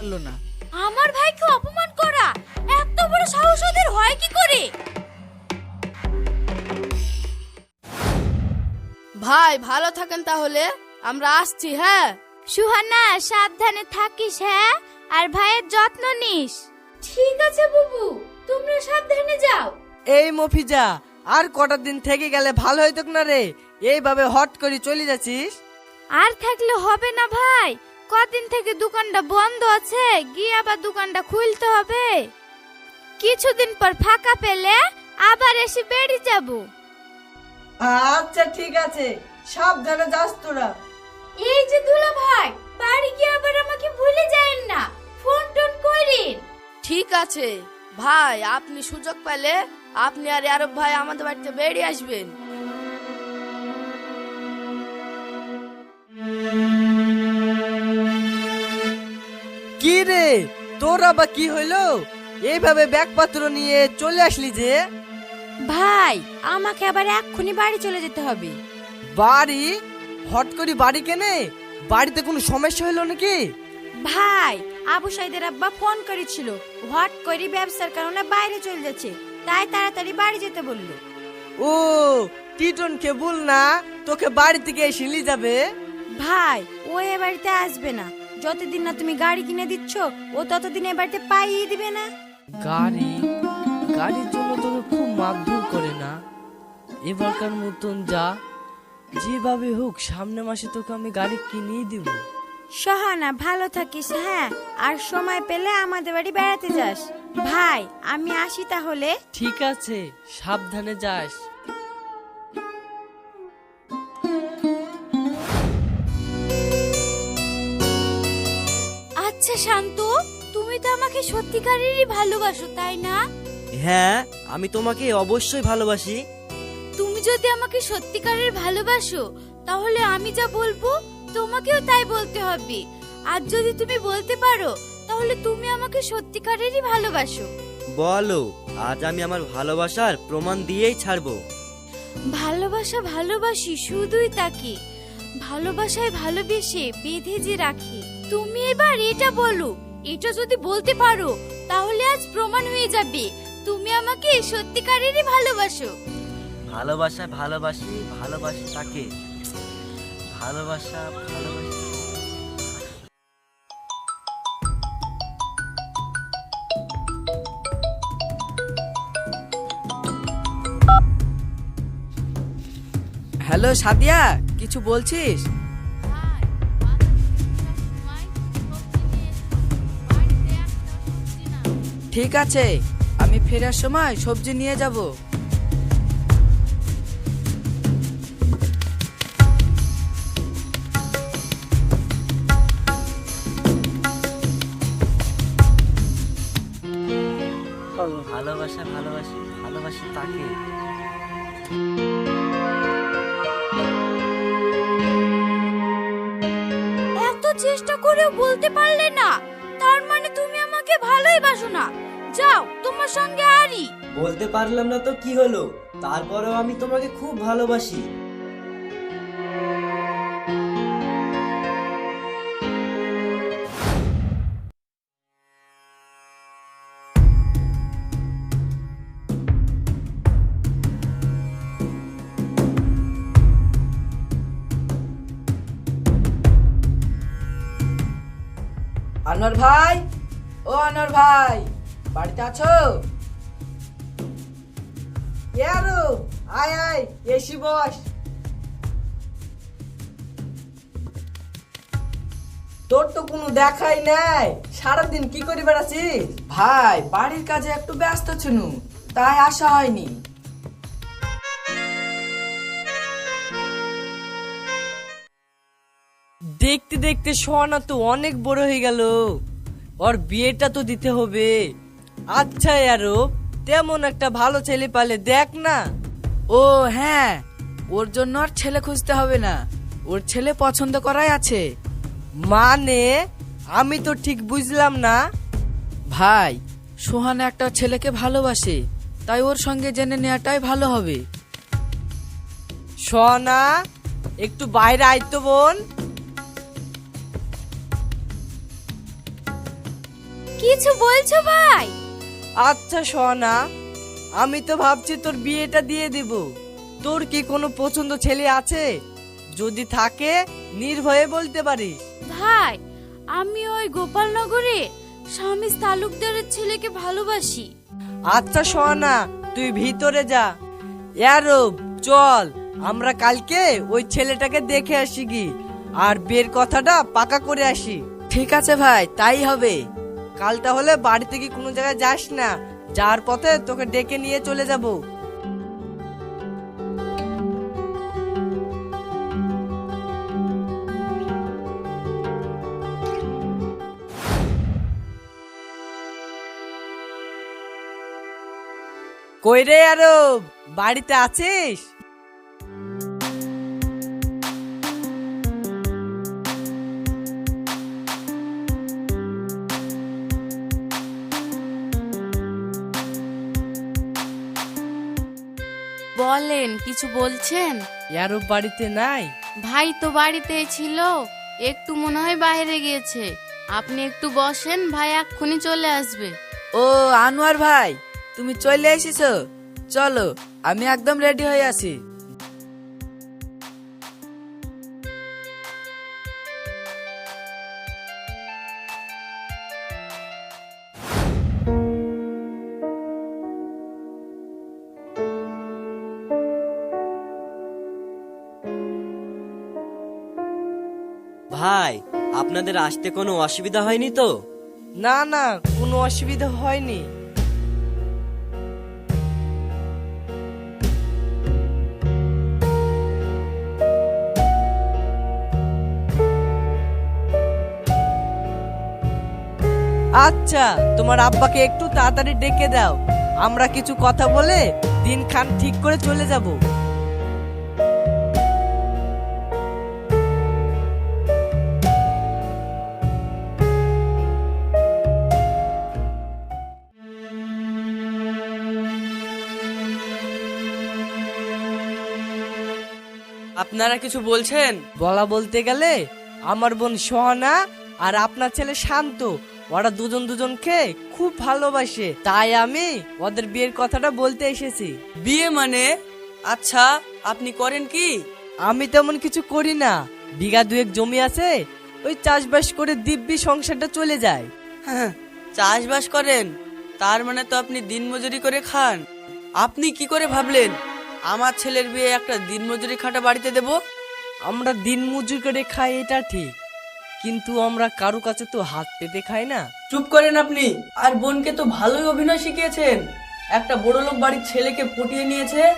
পারল না। আমার ভাইকে অপমান করা? এত বড় সাহস ওদের হয় কি করে? ভাই ভালো থাকেন তাহলে। আমরা আসছি হ্যাঁ? সুহানা সাবধানে থাকিস হ্যাঁ? আর ভাইয়ের যত্ন নিস। ঠিক আছে বুবু। তোমরা সাবধানে যাও। এই মফিজা আর কটা দিন থেকে গেলে ভালো হইতো না রে? এইভাবে হট করে চলে যাচ্ছিস? আর থাকলে হবে না ভাই। কদিন থেকে দোকানটা বন্ধ আছে গিয়ে আবার দোকানটা খুলতে হবে। কিছুদিন পর ফাঁকা পেলে আবার এসে বেরিয়ে যাব। আচ্ছা ঠিক আছে। সাবধানে যাস তোরা। এই যে দুলা ভাই বাড়ি গিয়ে আবার আমাকে ভুলে যায়েন না। ফোন টোন করেন। ঠিক আছে। ভাই আপনি সুযোগ পেলে আপনি আর আরব ভাই আমাদের বাড়িতে বেরিয়ে আসবেন। কি রে তোর আবার কি হইল? এইভাবে ব্যাগপত্র নিয়ে চলে আসলি যে? ভাই আমাকে আবার এক্ষুনি বাড়ি চলে যেতে হবে। বাড়ি? হট করে বাড়ি কেনে? বাড়িতে কোনো সমস্যা হইল নাকি? ভাই আবু সাইদের আব্বা ফোন করেছিল হট করে ব্যবসার কারণে বাইরে চলে যাচ্ছে তাই তাড়াতাড়ি বাড়ি যেতে বলল। ও টিটনকে বল না তোকে বাড়ি থেকে এসে নিয়ে যাবে? ভাই ও এ বাড়িতে আসবে না। যতদিন না তুমি গাড়ি কিনে দিচ্ছ ও ততদিন এ বাড়িতে পাইয়ে দিবে না। গাড়ি গাড়ির জন্য তোকে খুব মারধর করে না। এবারকার মতন যা যেভাবে হোক সামনে মাসে তোকে আমি গাড়ি কিনেই দিব। সহানা ভালো থাকিস হ্যাঁ? আর সময় পেলে আমাদের বাড়ি বেড়াতে যাস। ভাই আমি আসি তাহলে। ঠিক আছে সাবধানে যাস। শান্ত তুমি তো আমাকে সত্যিকারেরই ভালোবাসো তাই না? হ্যাঁ আমি তোমাকে অবশ্যই ভালোবাসি। তুমি যদি আমাকে সত্যিকারের ভালোবাসো তাহলে আমি যা বলব তোমাকেও তাই বলতে হবে। আর যদি তুমি বলতে পারো তাহলে তুমি আমাকে সত্যিকারেরই ভালোবাসো। বলো আজ আমি আমার ভালোবাসার প্রমাণ দিয়েই ছাড়বো। ভালোবাসা ভালোবাসি শুধুই তাকে। ভালোবাসায় ভালোবেসে বেঁধে যে রাখি। তুমি এবার এটা বলো। এটা যদি বলতে পারো তাহলে আজ প্রমাণ হয়ে যাবে। তুমি আমাকে সত্যিকারেরই ভালোবাসো। ভালোবাসা ভালোবাসি ভালোবাসি তাকে। ভালোবাসা ভালোবাসি হ্যালো সাদিয়া কিছু বলছিস? ঠিক আছে আমি ফেরার সময় সবজি নিয়ে যাব। ভালোবাসা ভালোবাসি ভালোবাসি তাকে। এত চেষ্টা করে বলতে পারলে না। ভালোই বাসো না। যাও, তোমার সঙ্গে আরি। বলতে পারলাম না তো কি হলো, তারপরেও আমি তোমাকে খুব ভালোবাসি। আনোয়ার ভাই ও আনোয়ার ভাই, বাড়িতে আছো? আয় আয়, এসি বস। তোর তো কোনো দেখাই নাই। সারাদিন কি করে বেড়াচ্ছিস? ভাই, বাড়ির কাজে একটু ব্যস্ত ছিনু, তাই আসা হয়নি। দেখতে দেখতে সোহানা তো অনেক বড় হয়ে গেল। ওর বিয়েটা তো দিতে হবে। আচ্ছা আরও তেমন একটা ভালো ছেলে পালে দেখ না। ও হ্যাঁ ওর জন্য আর ছেলে খুঁজতে হবে না। ওর ছেলে পছন্দ করাই আছে। মানে? আমি তো ঠিক বুঝলাম না। ভাই সোহানা একটা ছেলেকে ভালোবাসে তাই ওর সঙ্গে জেনে নেওয়াটাই ভালো হবে। সোহানা একটু বাইরে আইতো বোন। কিছু বলছো ভাই? আচ্ছা সোহানা আমি তো ভাবছি তোর বিয়েটা দিয়ে দেব। তোর কি কোনো পছন্দ ছেলে আছে? যদি থাকে নির্ভয়ে বলতে পারিস। ভাই আমি ওই গোপালনগরে স্বামী তালুকদারের ছেলেকে ভালোবাসি। আচ্ছা সোহানা তুই ভিতরে যা। ইয়ারব চল আমরা কালকে ওই ছেলেটাকে দেখে আসি কি আর বিয়ের কথাটা পাকা করে আসি। ঠিক আছে ভাই তাই হবে। কাল তাহলে বাড়ি থেকে কোনো জায়গায় যাস না? যার পথে তোকে ডেকে নিয়ে চলে যাব। কই রে আরব, বাড়িতে আছিস? বলেন কিছু বলছেন? আরব বাড়িতে নাই। ভাই তো বাড়িতে ছিল একটু মনে হয় বাইরে গিয়েছে আপনি একটু বসেন ভাই এক্ষুনি চলে আসবে। ও আনোয়ার ভাই তুমি চলে এসেছ? চলো আমি একদম রেডি হয়ে আছি। ভাই, আপনাদের আসতে কোনো অসুবিধা হয়নি তো? না না, কোনো অসুবিধা হয়নি। আচ্ছা তোমার আব্বাকে একটু তাড়াতাড়ি ডেকে দাও। আমরা কিছু কথা বলে দিন খান ঠিক করে চলে যাব। আপনারা কিছু বলছেন? বলা বলতে গেলে আমার বোন সোহানা আর আপনার ছেলে শান্ত ওরা দুজন দুজনকে খুব ভালোবাসে। তাই আমি ওদের বিয়ের কথাটা বলতে এসেছি। বিয়ে মানে? আচ্ছা আপনি করেন কি? আমি তেমন কিছু করি না। বিঘা দুয়েক জমি আছে ওই চাষবাস করে দিব্যি সংসারটা চলে যায়। হ্যাঁ, চাষবাস করেন তার মানে তো আপনি দিনমজুরি করে খান। আপনি কি করে ভাবলেন? আমার ছেলের বিয়ে একটা দিনমজুরি খাটা বাড়িতে দেব। আমরা দিন মজুর করে খাই এটা ঠিক। কিন্তু আমরা কারও কাছে তো হাত পেতে খাই না। চুপ করেন আপনি। আর বোনকে তো ভালোই অভিনয় শিখিয়েছেন। একটা বড় লোক বাড়ির ছেলেকে পটিয়ে নিয়েছে।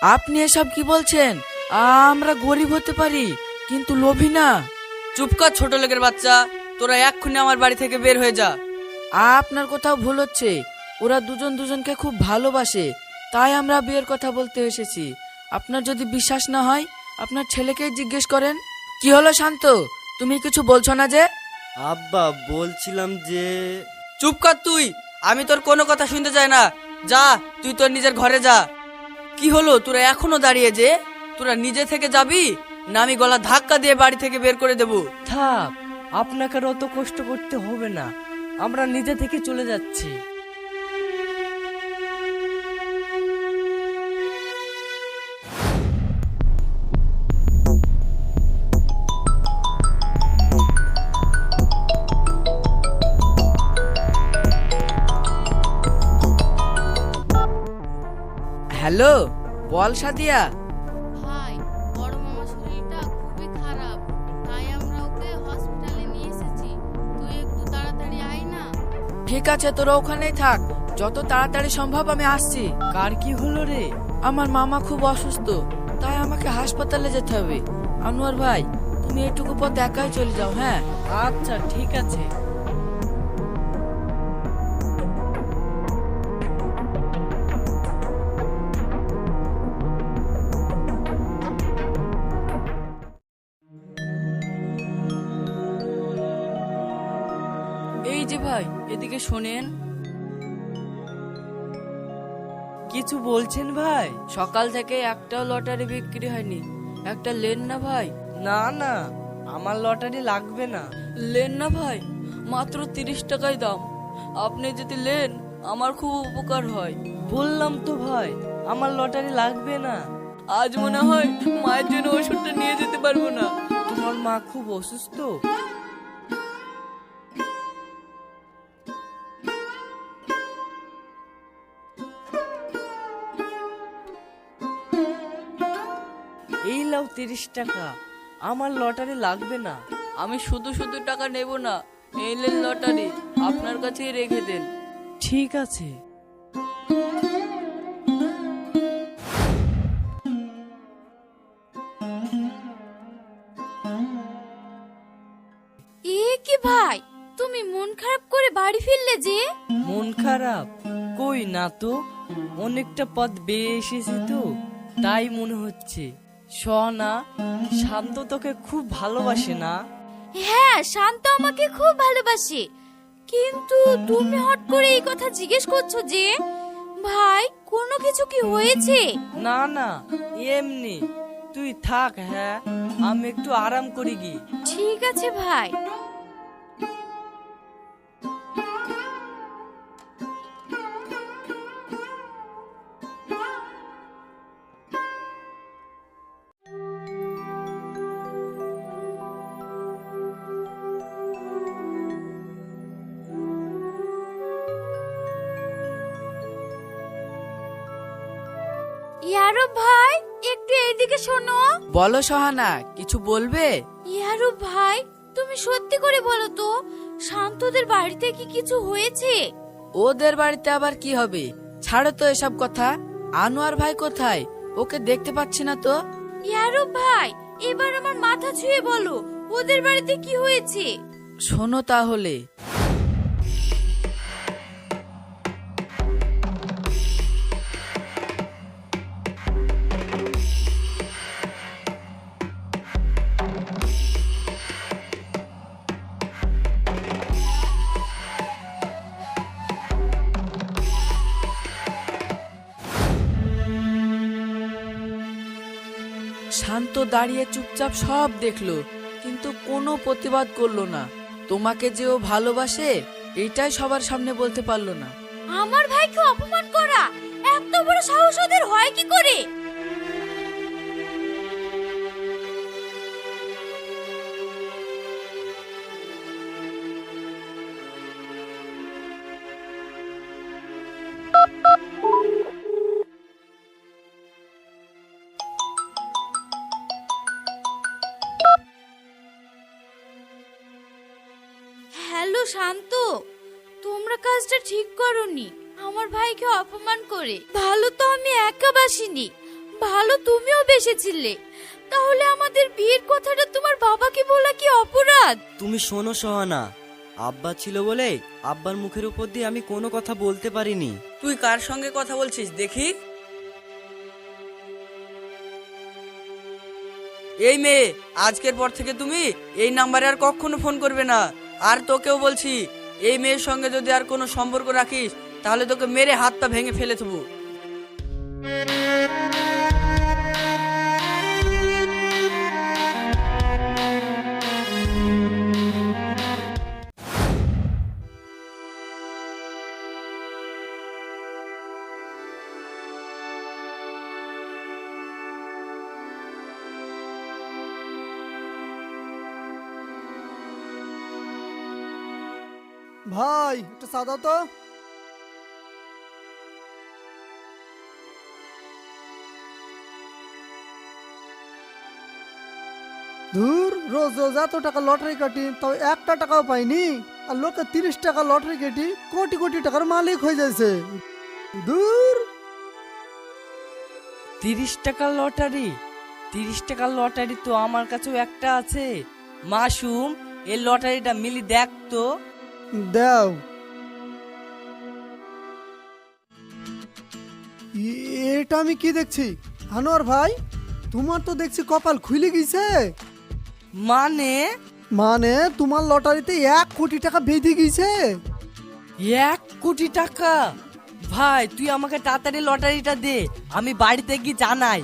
আপনি এসব কি বলছেন? আমরা গরিব হতে পারি কিন্তু লোভী না। চুপ কর ছোট লোকের বাচ্চা। তোরা এক্ষুনি আমার বাড়ি থেকে বের হয়ে যা। আপনার কোথাও ভুল হচ্ছে। ওরা দুজন দুজনকে খুব ভালোবাসে। তাই আমরা বিয়ের কথা বলতে এসেছি। আপনার যদি বিশ্বাস না হয় আপনার ছেলেকেই জিজ্ঞেস করেন। কি হলো শান্ত? তুমি কিছু বলছো না যে? আব্বা বলছিলাম যে চুপ কর তুই! আমি তোর কোনো কথা শুনতে চাই না। যা তুই তোর নিজের ঘরে যা। কি হলো? তোরা এখনও দাঁড়িয়ে যে? তোরা নিজে থেকে যাবি? না আমি গলা ধাক্কা দিয়ে বাড়ি থেকে বের করে দেবো। থাক আপনাকে আর অত কষ্ট করতে হবে না। আমরা নিজে থেকে চলে যাচ্ছি। হ্যালো বল সাদিয়া। ভাই বড় মামার শরীরটা খুবই খারাপ তাই আমরা ওকে হসপিটালে নিয়ে এসেছি। তুই একটু তাড়াতাড়ি আয় না। ঠিক আছে তোরা ওখানেই থাক। যত তাড়াতাড়ি সম্ভব আমি আসছি। কার কি হলো রে? আমার মামা খুব অসুস্থ তাই আমাকে হাসপাতালে যেতে হবে। আনোয়ার ভাই তুমি এটুকু পথ একাই চলে যাও হ্যাঁ? আচ্ছা ঠিক আছে। এই যে ভাই এদিকে শোনেন। কিছু বলছেন ভাই? সকাল থেকে একটাও লটারি বিক্রি হয়নি। একটা লেন না ভাই? না না আমার লটারি লাগবে না। লেন না ভাই? মাত্র তিরিশ টাকায় দাম। আপনি যদি লেন আমার খুব উপকার হয়। বললাম তো ভাই আমার লটারি লাগবে না। আজ মনে হয় মায়ের জন্য ওষুধটা নিয়ে যেতে পারব না। তোমার মা খুব অসুস্থ? তিরিশ টাকা। আমার লটারি লাগবে না। আমি শুধু শুধু টাকা নেব না এই নেন লটারি আপনার কাছেই রেখে দেন। ঠিক আছে। এ কি ভাই তুমি মন খারাপ করে বাড়ি ফিরলে যে? মন খারাপ? কই না তো? অনেকটা পথ বেয়ে এসেছি তো তাই মনে হচ্ছে। সনা শান্ত তোকে খুব ভালোবাসে না? হ্যাঁ শান্ত আমাকে খুব ভালোবাসে। কিন্তু তুমি হট করে এই কথা জিজ্ঞেস করছ যে ভাই কোনো কিছু কি হয়েছে? না না এমনি। তুই থাক হ্যাঁ আমি একটু আরাম করি গি ঠিক আছে ভাই। ইয়ারো ভাই একটু এইদিকে শোনো। বলো সহানা কিছু বলবে? ইয়ারো ভাই তুমি সত্যি করে বলো তো শান্তদের বাড়িতে কি কিছু হয়েছে? ওদের বাড়িতে আবার কি হবে? ছাড়ো তো এসব কথা। আনোয়ার ভাই কোথায়? ওকে দেখতে পাচ্ছি না তো। ইয়ারো ভাই এবার আমার মাথা ছুঁয়ে বলো ওদের বাড়িতে কি হয়েছে? শোনো তাহলে। দাঁড়িয়ে চুপচাপ সব দেখল, কিন্তু কোনো প্রতিবাদ করল না। তোমাকে যে ও ভালোবাসে, এটাই সবার সামনে বলতে পারল না। আমার ভাইকে অপমান করা? এত বড় সাহস ওদের হয় কি করে? শান্ত। তোমরা কাজটা ঠিক করনি। আমার ভাইকে অপমান করে। ভালো তো আমি একা বাসিনি। ভালো তুমিও বেসেছিলে। তাহলে আমাদের বিয়ের কথাটা তোমার বাবাকে বলা কি অপরাধ? তুমি শোনো সোহানা আব্বা ছিল বলে আব্বার মুখের উপর দিয়ে আমি কোনো কথা বলতে পারিনি। তুই কার সঙ্গে কথা বলছিস দেখি। এই মেয়ে আজকের পর থেকে তুমি এই নাম্বারে আর কখনো ফোন করবে না। আর তোকেও বলছি, এই মেয়ের সঙ্গে যদি আর কোনো সম্পর্ক রাখিস, তাহলে তোকে মেরে হাতটা ভেঙে ফেলে দেবো সাদা তো? ধুর রোজ রোজ এত টাকা লটারি কাটি তাও একটা টাকাও পাইনি। আর লোকে তিরিশ টাকা লটারি কেটি কোটি কোটি টাকার মালিক হয়ে যাচ্ছে দূর তিরিশ টাকার লটারি? তিরিশ টাকার লটারি তো আমার কাছেও একটা আছে। মাসুম এই লটারিটা মিলি দেখ তো। দেও। এটা আমি কি দেখছি? আনোয়ার ভাই তোমার তো দেখছি কপাল খুলে গেছে। মানে? মানে তোমার লটারিতে এক কোটি টাকা বেঁধে গেছে। এক কোটি টাকা? ভাই তুই আমাকে তাড়াতাড়ি লটারিটা দে আমি বাড়িতে গিয়ে জানাই।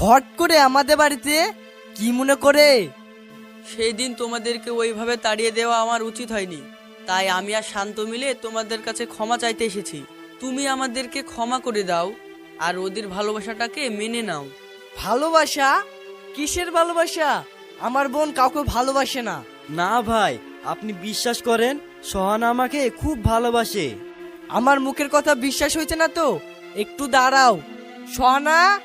হট করে আমাদের বাড়িতে কি মনে করে? সেই দিন তোমাদেরকে ওইভাবে তাড়িয়ে দেওয়া আমার উচিত হয়নি। তাই আমি আর শান্ত মিলে তোমাদের কাছে ক্ষমা চাইতে এসেছি। তুমি আমাদেরকে ক্ষমা করে দাও আর ওদের ভালোবাসাটাকে মেনে নাও। ভালোবাসা? কিসের ভালোবাসা? আমার বোন কাউকে ভালোবাসে না। না ভাই আপনি বিশ্বাস করেন সোহানা আমাকে খুব ভালোবাসে। আমার মুখের কথা বিশ্বাস হয়েছে না তো? একটু দাঁড়াও। সোহানা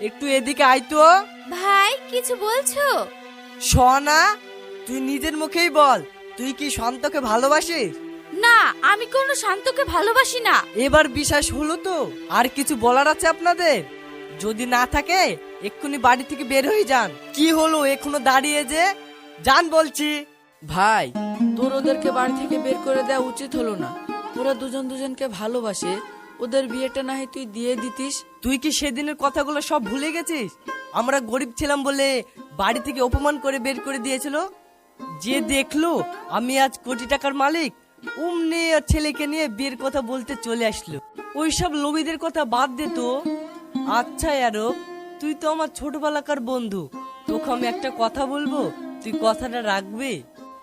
একটু এদিকে আয় তো। ভাই কিছু বলছো? সোহানা তুই নিজের মুখেই বল তুই কি শান্তকে ভালোবাসিস? না আমি কোনো শান্তকে ভালোবাসি না। এবার বিশ্বাস হলো তো আর কিছু বলার আছে আপনাদের? যদি না থাকে এক্ষুনি বাড়ি থেকে বের হয়ে যান। কি হলো এখনও দাঁড়িয়ে যে? যান বলছি। ভাই তোর ওদেরকে বাড়ি থেকে বের করে দেওয়া উচিত হলো না। ওরা দুজন দুজনকে ভালোবাসে ওদের বিয়েটা না হয় তুই দিয়ে দিতিস। তুই কি সেদিনের কথাগুলো সব ভুলে গেছিস? আমরা গরিব ছিলাম বলে বাড়ি থেকে অপমান করে বের করে দিয়েছিল? যে দেখল আমি আজ কোটি টাকার মালিক অমনি আর ছেলেকে নিয়ে বিয়ের কথা বলতে চলে আসলো। ওইসব লোভীদের কথা বাদ দে তো। আচ্ছা আরব তুই তো আমার ছোটবেলাকার বন্ধু। তোকে আমি একটা কথা বলব? তুই কথাটা রাখবি?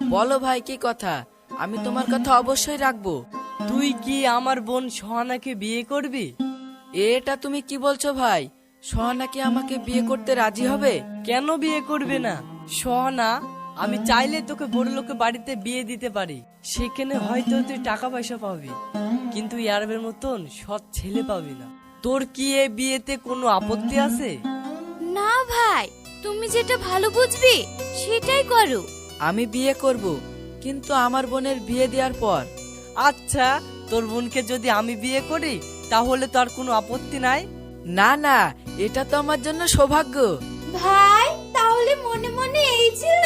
বলো ভাই কি কথা? আমি তোমার কথা অবশ্যই রাখব। তুই কি আমার বোন সোহানাকে বিয়ে করবি? এটা তুমি কি বলছো ভাই? সোহানা কি আমাকে বিয়ে করতে রাজি হবে? কেন বিয়ে করবে না? সোহানা আমি চাইলে তোকে বড় লোকের বাড়িতে বিয়ে দিতে পারি। সেখানে হয়তো তুই টাকা পয়সা পাবি। কিন্তু ইয়ারবের মতন সৎ ছেলে পাবি না। তোর কি এ বিয়েতে কোনো আপত্তি আছে? না ভাই তুমি যেটা ভালো বুঝবে সেটাই করো। আমি বিয়ে করব কিন্তু আমার বোনের বিয়ে দেওয়ার পর। আচ্ছা তোর বোনকে যদি আমি বিয়ে করি তাহলে তো আর কোনো আপত্তি নাই। না না এটা তো আমার জন্য সৌভাগ্য। ভাই তাহলে মনে মনে এই ছিল।